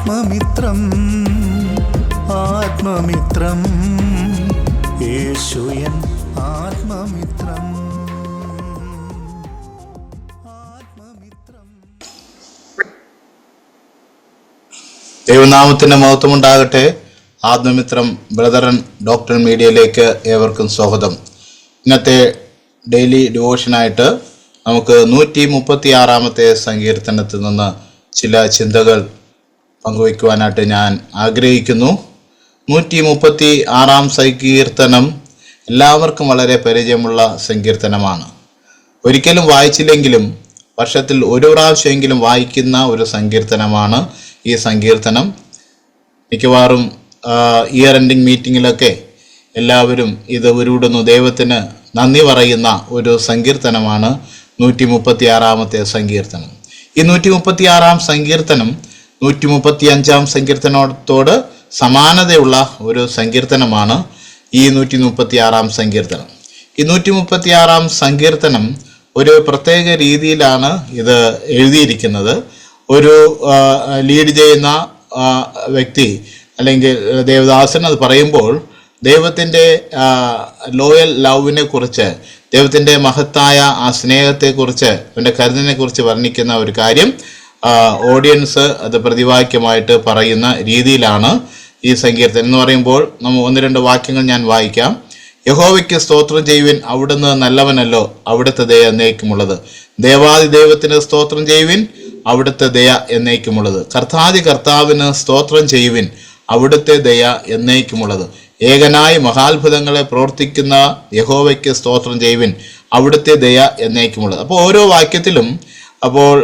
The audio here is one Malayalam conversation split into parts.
ആത്മമിത്രം ആത്മമിത്രം. യേശുയൻ ആത്മമിത്രം. ദൈവനാമത്തിന്റെ ദൈവനാമത്തിന്റെ മഹത്വം ഉണ്ടാകട്ടെ ആത്മമിത്രം ബ്രദറൻ ഡോക്ടർ മീഡിയയിലേക്ക് ഏവർക്കും സ്വാഗതം. ഇന്നത്തെ ഡെയിലി ഡിവോഷനായിട്ട് നമുക്ക് നൂറ്റി മുപ്പത്തി ആറാമത്തെ സങ്കീർത്തനത്തിൽ നിന്ന് ചില ചിന്തകൾ പങ്കുവയ്ക്കുവാനായിട്ട് ഞാൻ ആഗ്രഹിക്കുന്നു. നൂറ്റി മുപ്പത്തി ആറാം സങ്കീർത്തനം എല്ലാവർക്കും വളരെ പരിചയമുള്ള സങ്കീർത്തനമാണ്. ഒരിക്കലും വായിച്ചില്ലെങ്കിലും വർഷത്തിൽ ഒരു പ്രാവശ്യമെങ്കിലും വായിക്കുന്ന ഒരു സങ്കീർത്തനമാണ് ഈ സങ്കീർത്തനം. മിക്കവാറും ഇയർ എൻഡിങ് മീറ്റിങ്ങിലൊക്കെ എല്ലാവരും ഇത് ഉരുവിടുന്നു. ദൈവത്തിന് നന്ദി പറയുന്ന ഒരു സങ്കീർത്തനമാണ് നൂറ്റി മുപ്പത്തി ആറാമത്തെ സങ്കീർത്തനം. ഈ നൂറ്റി മുപ്പത്തി ആറാം സങ്കീർത്തനം നൂറ്റി മുപ്പത്തി അഞ്ചാം സങ്കീർത്തനത്തോട് സമാനതയുള്ള ഒരു സങ്കീർത്തനമാണ് ഈ നൂറ്റി മുപ്പത്തി ആറാം സങ്കീർത്തനം. ഈ നൂറ്റി മുപ്പത്തി ആറാം സങ്കീർത്തനം ഒരു പ്രത്യേക രീതിയിലാണ് ഇത് എഴുതിയിരിക്കുന്നത്. ഒരു ലീഡ് ചെയ്യുന്ന വ്യക്തി അല്ലെങ്കിൽ ദേവദാസൻ അത് പറയുമ്പോൾ ദൈവത്തിന്റെ ലോയൽ ലവിനെ കുറിച്ച് ദൈവത്തിന്റെ മഹത്തായ ആ സ്നേഹത്തെക്കുറിച്ച് അവന്റെ കരുതിനെക്കുറിച്ച് വർണിക്കുന്ന ഒരു കാര്യം ഓഡിയൻസ് അത് പ്രതിവാക്യമായിട്ട് പറയുന്ന രീതിയിലാണ് ഈ സങ്കീർത്തനം. എന്ന് പറയുമ്പോൾ നമ്മൾ ഒന്ന് രണ്ട് വാക്യങ്ങൾ ഞാൻ വായിക്കാം. യഹോവയ്ക്ക് സ്തോത്രം ചെയ്യുവിൻ അവിടുന്ന് നല്ലവനല്ലോ അവിടുത്തെ ദയ എന്നേക്കുമുള്ളത്. ദേവാദി ദൈവത്തിന് സ്തോത്രം ചെയ്യുവിൻ അവിടുത്തെ ദയ എന്നേക്കുമുള്ളത്. കർത്താദി കർത്താവിന് സ്തോത്രം ചെയ്യുവിൻ അവിടുത്തെ ദയ എന്നേക്കുമുള്ളത്. ഏകനായി മഹാത്ഭുതങ്ങളെ പ്രവർത്തിക്കുന്ന യഹോവയ്ക്ക് സ്തോത്രം ചെയ്യുവിൻ അവിടുത്തെ ദയ എന്നേക്കുമുള്ളത്. അപ്പോൾ ഓരോ വാക്യത്തിലും അപ്പോൾ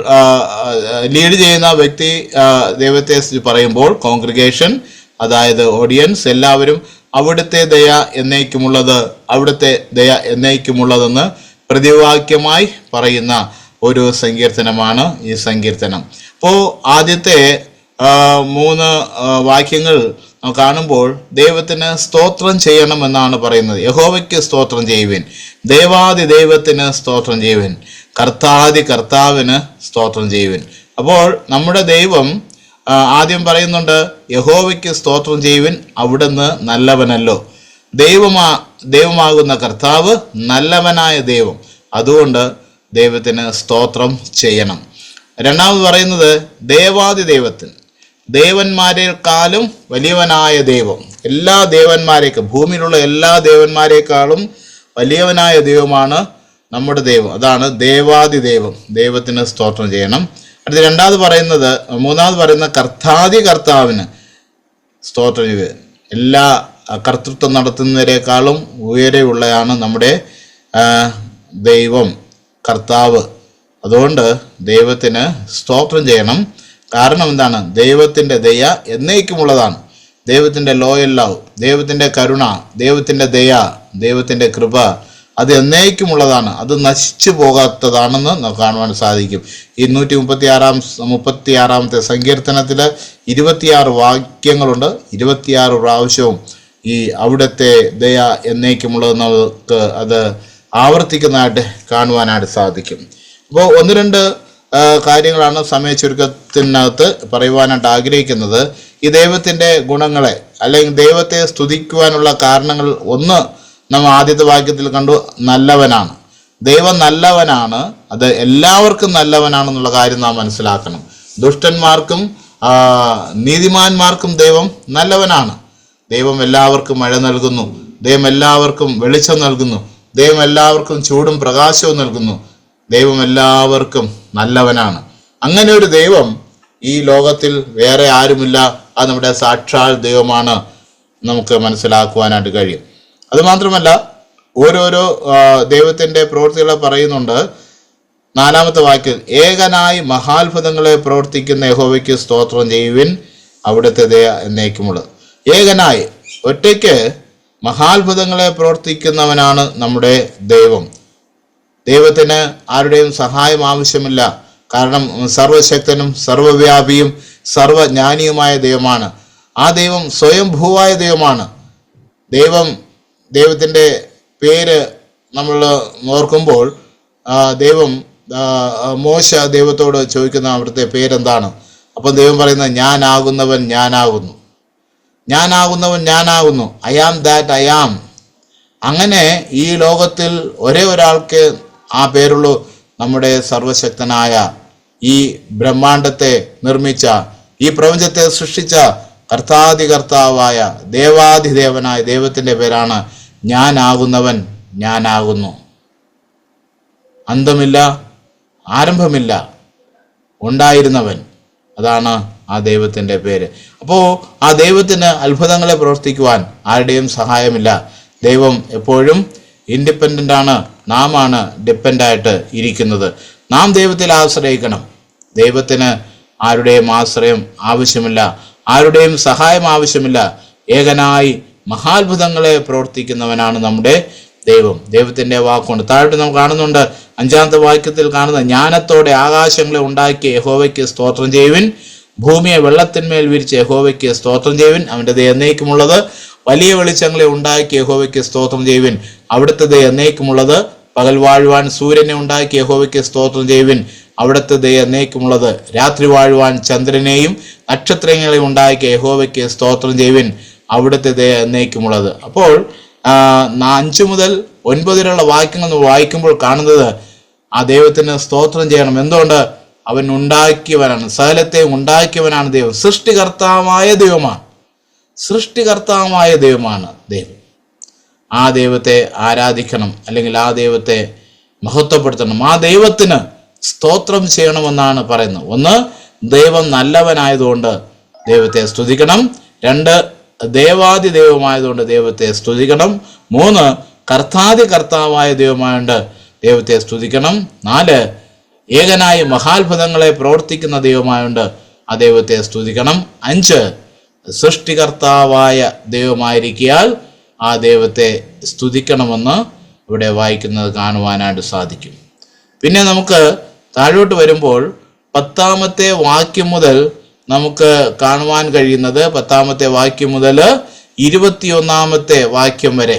ലീഡ് ചെയ്യുന്ന വ്യക്തി ദൈവത്തെ പറയുമ്പോൾ കോൺഗ്രിഗേഷൻ അതായത് ഓഡിയൻസ് എല്ലാവരും അവിടുത്തെ ദയ എന്നേക്കുമുള്ളത് അവിടുത്തെ ദയ എന്നേക്കുമുള്ളതെന്ന് പ്രതിവാക്യമായി പറയുന്ന ഒരു സങ്കീർത്തനമാണ് ഈ സങ്കീർത്തനം. അപ്പോൾ ആദ്യത്തെ മൂന്ന് വാക്യങ്ങൾ കാണുമ്പോൾ ദൈവത്തിന് സ്തോത്രം ചെയ്യണം എന്നാണ് പറയുന്നത്. യഹോവയ്ക്ക് സ്തോത്രം ചെയ്യുവിൻ. ദേവാദി ദൈവത്തിന് സ്തോത്രം ചെയ്യുവിൻ. കർത്താദി കർത്താവിന് സ്തോത്രം ചെയ്യുവിൻ. അപ്പോൾ നമ്മുടെ ദൈവം ആദ്യം പറയുന്നുണ്ട് യഹോവയ്ക്ക് സ്തോത്രം ചെയ്യുവിൻ അവിടുന്ന് നല്ലവനല്ലോ. ദൈവമാ ദൈവമാകുന്ന കർത്താവ് നല്ലവനായ ദൈവം. അതുകൊണ്ട് ദൈവത്തിന് സ്തോത്രം ചെയ്യണം. രണ്ടാമത് പറയുന്നത് ദേവാദി ദൈവത്തിന്. ദേവന്മാരെക്കാളും വലിയവനായ ദൈവം. എല്ലാ ദേവന്മാരേക്കും ഭൂമിയിലുള്ള എല്ലാ ദേവന്മാരെക്കാളും വലിയവനായ ദൈവമാണ് നമ്മുടെ ദൈവം. അതാണ് ദേവാദി ദൈവം. ദൈവത്തിന് സ്തോത്രം ചെയ്യണം. അടുത്ത രണ്ടാമത് പറയുന്നത് മൂന്നാമത് പറയുന്ന കർത്താദി കർത്താവിന് സ്തോത്രം ചെയ്ത് എല്ലാ കർത്തൃത്വം നടത്തുന്നതിനേക്കാളും ഉയരെയുള്ളതാണ് നമ്മുടെ ദൈവം കർത്താവ്. അതുകൊണ്ട് ദൈവത്തിന് സ്തോത്രം ചെയ്യണം. കാരണം എന്താണ്? ദൈവത്തിന്റെ ദയ എന്നേക്കുമുള്ളതാണ്. ദൈവത്തിന്റെ ലോയൽ ലവ് ദൈവത്തിന്റെ കരുണ ദൈവത്തിന്റെ ദയ ദൈവത്തിന്റെ കൃപ അത് എന്നേക്കുമുള്ളതാണ്. അത് നശിച്ചു പോകാത്തതാണെന്ന് നമുക്ക് കാണുവാൻ സാധിക്കും. ഈ നൂറ്റി മുപ്പത്തി ആറാം മുപ്പത്തി ആറാമത്തെ സങ്കീർത്തനത്തിൽ ഇരുപത്തിയാറ് വാക്യങ്ങളുണ്ട്. ഇരുപത്തിയാറ് പ്രാവശ്യവും ഈ അവിടുത്തെ ദയ എന്നേക്കുമുള്ളത് നമുക്ക് അത് ആവർത്തിക്കുന്നതായിട്ട് കാണുവാനായിട്ട് സാധിക്കും. അപ്പോൾ ഒന്ന് രണ്ട് കാര്യങ്ങളാണ് സമയ ചുരുക്കത്തിനകത്ത് പറയുവാനായിട്ട് ആഗ്രഹിക്കുന്നത്. ഈ ദൈവത്തിന്റെ ഗുണങ്ങളെ അല്ലെങ്കിൽ ദൈവത്തെ സ്തുതിക്കുവാനുള്ള കാരണങ്ങൾ ഒന്ന് നമ്മൾ ആദ്യത്തെ വാക്യത്തിൽ കണ്ടു നല്ലവനാണ്. ദൈവം നല്ലവനാണ്. അത് എല്ലാവർക്കും നല്ലവനാണെന്നുള്ള കാര്യം നാം മനസ്സിലാക്കണം. ദുഷ്ടന്മാർക്കും നീതിമാന്മാർക്കും ദൈവം നല്ലവനാണ്. ദൈവം എല്ലാവർക്കും മഴ നൽകുന്നു. ദൈവം എല്ലാവർക്കും വെളിച്ചം നൽകുന്നു. ദൈവം എല്ലാവർക്കും ചൂടും പ്രകാശവും നൽകുന്നു. ദൈവം എല്ലാവർക്കും നല്ലവനാണ്. അങ്ങനെ ഒരു ദൈവം ഈ ലോകത്തിൽ വേറെ ആരുമില്ല. അത് നമ്മുടെ സാക്ഷാൽ ദൈവമാണ്. നമുക്ക് മനസ്സിലാക്കുവാനായിട്ട് കഴിയും. അത് മാത്രമല്ല ഓരോരോ ദൈവത്തിന്റെ പ്രവൃത്തികളെ പറയുന്നുണ്ട്. നാലാമത്തെ വാക്യം ഏകനായി മഹാത്ഭുതങ്ങളെ പ്രവർത്തിക്കുന്ന യഹോവയ്ക്ക് സ്തോത്രം ചെയ്യുവിൻ അവിടുത്തെ ദയ എന്നേക്കുമുള്ളത് ഏകനായി ഒറ്റയ്ക്ക് മഹാത്ഭുതങ്ങളെ പ്രവർത്തിക്കുന്നവനാണ് നമ്മുടെ ദൈവം. ദൈവത്തിന് ആരുടെയും സഹായം ആവശ്യമില്ല. കാരണം സർവശക്തനും സർവവ്യാപിയും സർവജ്ഞാനിയുമായ ദൈവമാണ്. ആ ദൈവം സ്വയംഭൂവായ ദൈവമാണ്. ദൈവം ദൈവത്തിന്റെ പേര് നമ്മൾ ഓർക്കുമ്പോൾ ദൈവം മോശ ദൈവത്തോട് ചോദിക്കുന്ന അവിടുത്തെ പേരെന്താണ്? അപ്പം ദൈവം പറയുന്നത് ഞാനാകുന്നവൻ ഞാനാകുന്നു. ഞാനാകുന്നവൻ ഞാനാകുന്നു. I am that I am അങ്ങനെ ഈ ലോകത്തിൽ ഒരേ ഒരാൾക്ക് ആ പേരുള്ളൂ നമ്മുടെ സർവശക്തനായ ഈ ബ്രഹ്മാണ്ടത്തെ നിർമ്മിച്ച ഈ പ്രപഞ്ചത്തെ സൃഷ്ടിച്ച കർത്താതികർത്താവായ ദേവാധിദേവനായ ദൈവത്തിന്റെ പേരാണ് ഞാനാകുന്നവൻ ഞാനാകുന്നു. അന്തമില്ല ആരംഭമില്ല ഉണ്ടായിരുന്നവൻ. അതാണ് ആ ദൈവത്തിന്റെ പേര്. അപ്പോൾ ആ ദൈവത്തിന് അത്ഭുതങ്ങളെ പ്രവർത്തിക്കുവാൻ ആരുടെയും സഹായമില്ല. ദൈവം എപ്പോഴും ഇൻഡിപെൻഡന്റ് ആണ്. നാം ആണ് ഡിപ്പെൻഡായിട്ട് ഇരിക്കുന്നത്. നാം ദൈവത്തിൽ ആശ്രയിക്കണം. ദൈവത്തിന് ആരുടെയും ആശ്രയം ആവശ്യമില്ല. ആരുടെയും സഹായം ആവശ്യമില്ല. ഏകനായി മഹാത്ഭുതങ്ങളെ പ്രവർത്തിക്കുന്നവനാണ് നമ്മുടെ ദൈവം. ദൈവത്തിന്റെ വാക്കുണ്ട് താഴോട്ട് നാം കാണുന്നുണ്ട്. അഞ്ചാമത്തെ വാക്യത്തിൽ കാണുന്ന ജ്ഞാനത്തോടെ ആകാശങ്ങളെ ഉണ്ടാക്കിയ യഹോവയ്ക്ക് സ്തോത്രം ചെയ്യുവിൻ. ഭൂമിയെ വെള്ളത്തിന്മേൽ വിരിച്ച യഹോവയ്ക്ക് സ്തോത്രം ചെയ്യുവിൻ. അവന്റെ ദയ എന്നേക്കുമുള്ളത് വലിയ വെളിച്ചങ്ങളെ ഉണ്ടാക്കിയ യഹോവയ്ക്ക് സ്തോത്രം ചെയ്യുവിൻ. അവിടുത്തെ എന്നേക്കുമുള്ളത് പകൽ വാഴുവാൻ സൂര്യനെ ഉണ്ടാക്കിയ യഹോവയ്ക്ക് സ്തോത്രം ചെയ്യുവിൻ. അവിടുത്തെ ദയ എന്നേക്കുമുള്ളത് രാത്രി വാഴുവാൻ ചന്ദ്രനെയും നക്ഷത്രങ്ങളെയും ഉണ്ടാക്കിയ യഹോവയ്ക്ക് സ്തോത്രം ചെയ്യുവിൻ. അവിടുത്തെ എന്നേക്കുമുള്ളത്. അപ്പോൾ അഞ്ചു മുതൽ ഒൻപതിലുള്ള വാക്യങ്ങൾ വായിക്കുമ്പോൾ കാണുന്നത് ആ ദൈവത്തിന് സ്തോത്രം ചെയ്യണം. എന്തുകൊണ്ട്? അവൻ ഉണ്ടാക്കിയവനാണ്. സകലത്തെ ഉണ്ടാക്കിയവനാണ് ദൈവം. സൃഷ്ടികർത്താവായ ദൈവമാണ്. സൃഷ്ടികർത്താവായ ദൈവമാണ് ദൈവം. ആ ദൈവത്തെ ആരാധിക്കണം അല്ലെങ്കിൽ ആ ദൈവത്തെ മഹത്വപ്പെടുത്തണം. ആ ദൈവത്തിന് സ്തോത്രം ചെയ്യണമെന്നാണ് പറയുന്നത്. ഒന്ന് ദൈവം നല്ലവനായതുകൊണ്ട് ദൈവത്തെ സ്തുതിക്കണം. രണ്ട് ദേവാദി ദൈവമായതുകൊണ്ട് ദൈവത്തെ സ്തുതിക്കണം. മൂന്ന് കർത്താദി കർത്താവായ ദൈവമായതുകൊണ്ട് ദൈവത്തെ സ്തുതിക്കണം. നാല് ഏകനായി മഹാത്ഭുതങ്ങളെ പ്രവർത്തിക്കുന്ന ദൈവമായതുകൊണ്ട് ആ ദൈവത്തെ സ്തുതിക്കണം. അഞ്ച് സൃഷ്ടികർത്താവായ ദൈവമായിരിക്കിയാൽ ആ ദൈവത്തെ സ്തുതിക്കണമെന്ന് ഇവിടെ വായിക്കുന്നത് കാണുവാനായിട്ട് സാധിക്കും. പിന്നെ നമുക്ക് താഴോട്ട് വരുമ്പോൾ പത്താമത്തെ വാക്യം മുതൽ നമുക്ക് കാണുവാൻ കഴിയുന്നത് പത്താമത്തെ വാക്യം മുതൽ ഇരുപത്തിയൊന്നാമത്തെ വാക്യം വരെ.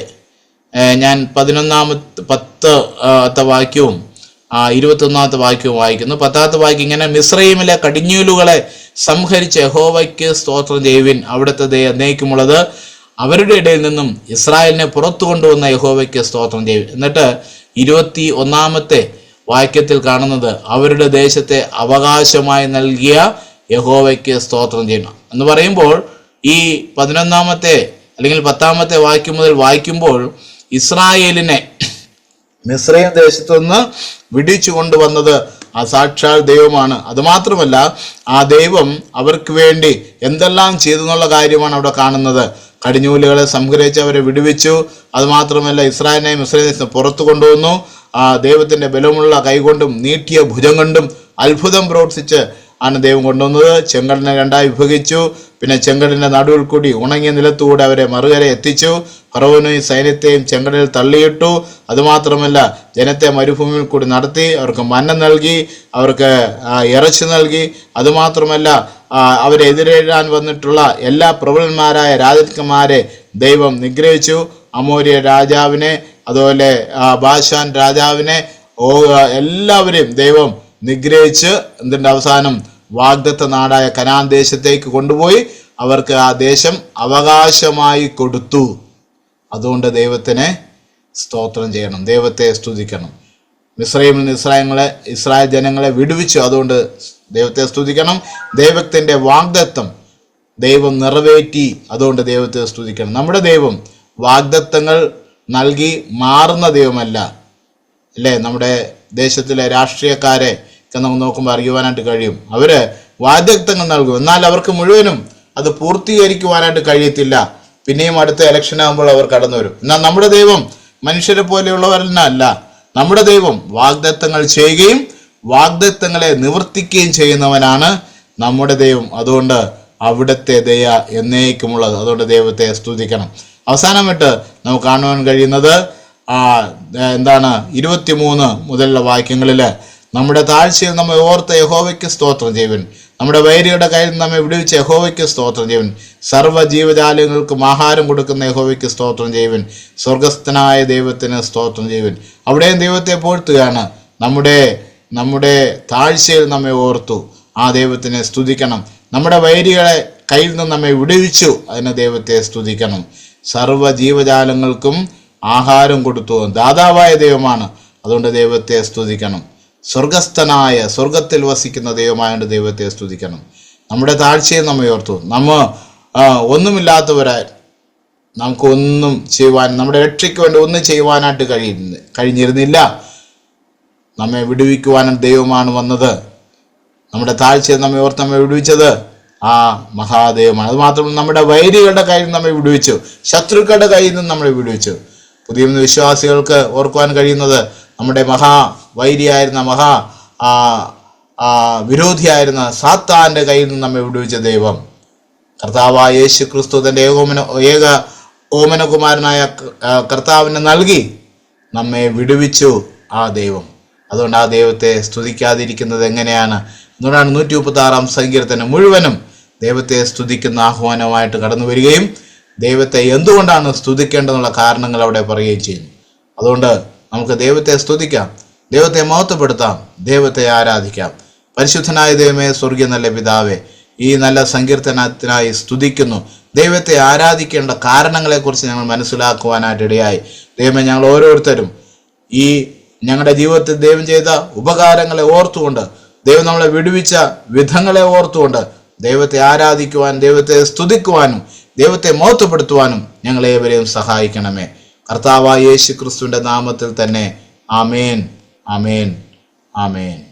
ഞാൻ പതിനൊന്നാമത്തെ പത്ത് വാക്യവും ആ ഇരുപത്തൊന്നാമത്തെ വാക്യവും വായിക്കുന്നു. പത്താമത്തെ വാക്യം ഇങ്ങനെ മിശ്രൈമിലെ കടിഞ്ഞൂലുകളെ സംഹരിച്ച് യഹോവയ്ക്ക് സ്തോത്രം ചെയ്യുവിൻ. അവിടുത്തെ ദേ നയിക്കുമുള്ളത് അവരുടെ ഇടയിൽ നിന്നും ഇസ്രായേലിനെ പുറത്തു കൊണ്ടുവന്ന യഹോവയ്ക്ക് സ്തോത്രം ചെയ്യും. എന്നിട്ട് ഇരുപത്തി ഒന്നാമത്തെ വാക്യത്തിൽ കാണുന്നത് അവരുടെ ദേശത്തെ അവകാശമായി നൽകിയ യഹോവയ്ക്ക് സ്തോത്രം ചെയ്യണം എന്ന് പറയുമ്പോൾ ഈ പതിനൊന്നാമത്തെ അല്ലെങ്കിൽ പത്താമത്തെ വാക്യം മുതൽ വായിക്കുമ്പോൾ ഇസ്രായേലിനെ മിശ്രയും ദേശത്തു നിന്ന് വിടിച്ചു കൊണ്ടുവന്നത് ആ സാക്ഷാൽ ദൈവമാണ്. അതുമാത്രമല്ല ആ ദൈവം അവർക്ക് വേണ്ടി എന്തെല്ലാം ചെയ്തു എന്നുള്ള കാര്യമാണ് അവിടെ കാണുന്നത്. കടിഞ്ഞൂലുകളെ സംഗ്രഹിച്ച് അവരെ വിടുവിച്ചു. അതുമാത്രമല്ല ഇസ്രായേലിനെ മിശ്രദേശത്ത് പുറത്തു കൊണ്ടുവന്നു. ആ ദൈവത്തിന്റെ ബലമുള്ള കൈകൊണ്ടും നീട്ടിയ ഭുജം കൊണ്ടും അത്ഭുതം പ്രവർത്തിച്ച് ആണ് ദൈവം കൊണ്ടുവന്നത്. ചെങ്കടലിനെ രണ്ടായി വിഭജിച്ചു. പിന്നെ ചെങ്കടലിന്റെ നടുവിൽ കൂടി ഉണങ്ങിയ നിലത്തുകൂടെ അവരെ മറുകര എത്തിച്ചു. ഫറവനെയും സൈന്യത്തെയും ചെങ്കടലിൽ തള്ളിയിട്ടു. അതുമാത്രമല്ല ജനത്തെ മരുഭൂമിയിൽ കൂടി നടത്തി അവർക്ക് മന്ന നൽകി അവർക്ക് ഇറച്ചി നൽകി. അതുമാത്രമല്ല അവരെ വന്നിട്ടുള്ള എല്ലാ പ്രബലന്മാരായ രാജാക്കന്മാരെ ദൈവം നിഗ്രഹിച്ചു. അമൂര്യ രാജാവിനെ അതുപോലെ ബാഷാൻ രാജാവിനെ എല്ലാവരെയും ദൈവം നിഗ്രഹിച്ച് എന്തിന്റെ അവസാനം വാഗ്ദത്ത നാടായ കനാൻ ദേശത്തേക്ക് കൊണ്ടുപോയി അവർക്ക് ആ ദേശം അവകാശമായി കൊടുത്തു. അതുകൊണ്ട് ദൈവത്തിനെ സ്തോത്രം ചെയ്യണം. ദൈവത്തെ സ്തുതിക്കണം. മിസ്രൈമിൽ നിന്ന് ഇസ്രായങ്ങളെ ഇസ്രായേൽ ജനങ്ങളെ വിടുവിച്ചു. അതുകൊണ്ട് ദൈവത്തെ സ്തുതിക്കണം. ദൈവത്തിന്റെ വാഗ്ദത്തം ദൈവം നിറവേറ്റി. അതുകൊണ്ട് ദൈവത്തെ സ്തുതിക്കണം. നമ്മുടെ ദൈവം വാഗ്ദത്തങ്ങൾ നൽകി മാറുന്ന ദൈവമല്ല. അല്ലേ? നമ്മുടെ ദേശത്തിലെ രാഷ്ട്രീയക്കാരെ ഒക്കെ നമുക്ക് നോക്കുമ്പോൾ അറിയുവാനായിട്ട് കഴിയും. അവർ വാദ്യക്തങ്ങൾ നൽകും. എന്നാൽ അവർക്ക് മുഴുവനും അത് പൂർത്തീകരിക്കുവാനായിട്ട് കഴിയത്തില്ല. പിന്നെയും അടുത്ത ഇലക്ഷൻ ആകുമ്പോൾ അവർ കടന്നു വരും. എന്നാൽ നമ്മുടെ ദൈവം മനുഷ്യരെ പോലെയുള്ളവരല്ല നമ്മുടെ ദൈവം വാഗ്ദത്തങ്ങൾ ചെയ്യുകയും വാഗ്ദത്തങ്ങളെ നിവർത്തിക്കുകയും ചെയ്യുന്നവനാണ് നമ്മുടെ ദൈവം. അതുകൊണ്ട് അവിടുത്തെ ദയ എന്നേക്കുമുള്ളത്. അതുകൊണ്ട് ദൈവത്തെ സ്തുതിക്കണം. അവസാനമായിട്ട് നമുക്ക് കാണുവാൻ കഴിയുന്നത് എന്താണ് ഇരുപത്തിമൂന്ന് മുതലുള്ള വാക്യങ്ങളിൽ നമ്മുടെ താഴ്ചയിൽ നമ്മെ ഓർത്ത യഹോവയ്ക്ക് സ്തോത്രം ചെയ്യുവൻ. നമ്മുടെ വൈരിയുടെ കയ്യിൽ നമ്മെ വിടുവിച്ച യഹോവയ്ക്ക് സ്തോത്രം ചെയ്യുവൻ. സർവ ജീവജാലങ്ങൾക്കും ആഹാരം കൊടുക്കുന്ന യഹോവയ്ക്ക് സ്തോത്രം ചെയ്യുവൻ. സ്വർഗസ്ഥനായ ദൈവത്തിന് സ്തോത്രം ചെയ്യുവൻ. അവിടെയും ദൈവത്തെ പോഴ്ത്തുകയാണ്. നമ്മുടെ നമ്മുടെ താഴ്ചയിൽ നമ്മെ ഓർത്തു. ആ ദൈവത്തിനെ സ്തുതിക്കണം. നമ്മുടെ വൈരികളെ കയ്യിൽ നിന്ന് നമ്മെ വിടുവിച്ചു. അതിന് ദൈവത്തെ സ്തുതിക്കണം. സർവ ജീവജാലങ്ങൾക്കും ആഹാരം കൊടുത്തു. ദാതാവായ ദൈവമാണ്. അതുകൊണ്ട് ദൈവത്തെ സ്തുതിക്കണം. സ്വർഗസ്ഥനായ സ്വർഗത്തിൽ വസിക്കുന്ന ദൈവമായ ദൈവത്തെ സ്തുതിക്കണം. നമ്മുടെ താഴ്ചയെ നമ്മെ ഓർത്തു. നമ്മ ഒന്നുമില്ലാത്തവരായി നമുക്കൊന്നും ചെയ്യുവാൻ നമ്മുടെ രക്ഷയ്ക്ക് വേണ്ടി ഒന്നും ചെയ്യുവാനായിട്ട് കഴിയുന്ന കഴിഞ്ഞിരുന്നില്ല. നമ്മെ വിടുവിക്കുവാനും ദൈവമാണ് വന്നത്. നമ്മുടെ താഴ്ചയെ നമ്മെ ഓർത്ത് നമ്മെ വിടുവിച്ചത് ആ മഹാദൈവമാണ്. അതുമാത്രമല്ല നമ്മുടെ വൈരികളുടെ കയ്യിൽ നിന്ന് നമ്മെ വിടുവിച്ചു. ശത്രുക്കളുടെ കയ്യിൽ നിന്ന് നമ്മളെ വിടുവിച്ചു. പുതിയ വിശ്വാസികൾക്ക് ഓർക്കുവാൻ കഴിയുന്നത് നമ്മുടെ മഹാ വൈരിയായിരുന്ന മഹാ ആ, വിരോധിയായിരുന്ന സാത്താന്റെ കയ്യിൽ നിന്ന് നമ്മെ വിടുവിച്ച ദൈവം. കർത്താവായ യേശു ക്രിസ്തു തന്റെ ഏകോമന ഏക ഓമനകുമാരനായ കർത്താവിനെ നൽകി നമ്മെ വിടുവിച്ചു ആ ദൈവം. അതുകൊണ്ട് ആ ദൈവത്തെ സ്തുതിക്കാതിരിക്കുന്നത് എങ്ങനെയാണ്? അതുകൊണ്ടാണ് നൂറ്റി മുപ്പത്തി ആറാം സങ്കീർത്തനം മുഴുവനും ദൈവത്തെ സ്തുതിക്കുന്ന ആഹ്വാനമായിട്ട് കടന്നു വരികയും ദൈവത്തെ എന്തുകൊണ്ടാണ് സ്തുതിക്കേണ്ടതെന്നുള്ള കാരണങ്ങൾ അവിടെ പറയുകയും ചെയ്യുന്നു. അതുകൊണ്ട് നമുക്ക് ദൈവത്തെ സ്തുതിക്കാം. ദൈവത്തെ മഹത്വപ്പെടുത്താം. ദൈവത്തെ ആരാധിക്കാം. പരിശുദ്ധനായ ദൈവമേ സ്വർഗീയ നല്ല പിതാവേ ഈ നല്ല സങ്കീർത്തനത്തിനായി സ്തുതിക്കുന്നു. ദൈവത്തെ ആരാധിക്കേണ്ട കാരണങ്ങളെക്കുറിച്ച് ഞങ്ങൾ മനസ്സിലാക്കുവാനായിട്ട് ഇടയായി. ദൈവമേ ഞങ്ങൾ ഓരോരുത്തരും ഈ ഞങ്ങളുടെ ജീവിതത്തിൽ ദൈവം ചെയ്ത ഉപകാരങ്ങളെ ഓർത്തുകൊണ്ട് ദൈവം നമ്മളെ വിടുവിച്ച വിധങ്ങളെ ഓർത്തുകൊണ്ട് ദൈവത്തെ ആരാധിക്കുവാൻ ദൈവത്തെ സ്തുതിക്കുവാനും ദൈവത്തെ മഹത്വപ്പെടുത്തുവാനും ഞങ്ങളേവരെയും സഹായിക്കണമേ. കർത്താവായ യേശു ക്രിസ്തുവിന്റെ നാമത്തിൽ തന്നെ. ആമേൻ. ആമേൻ. ആമേൻ.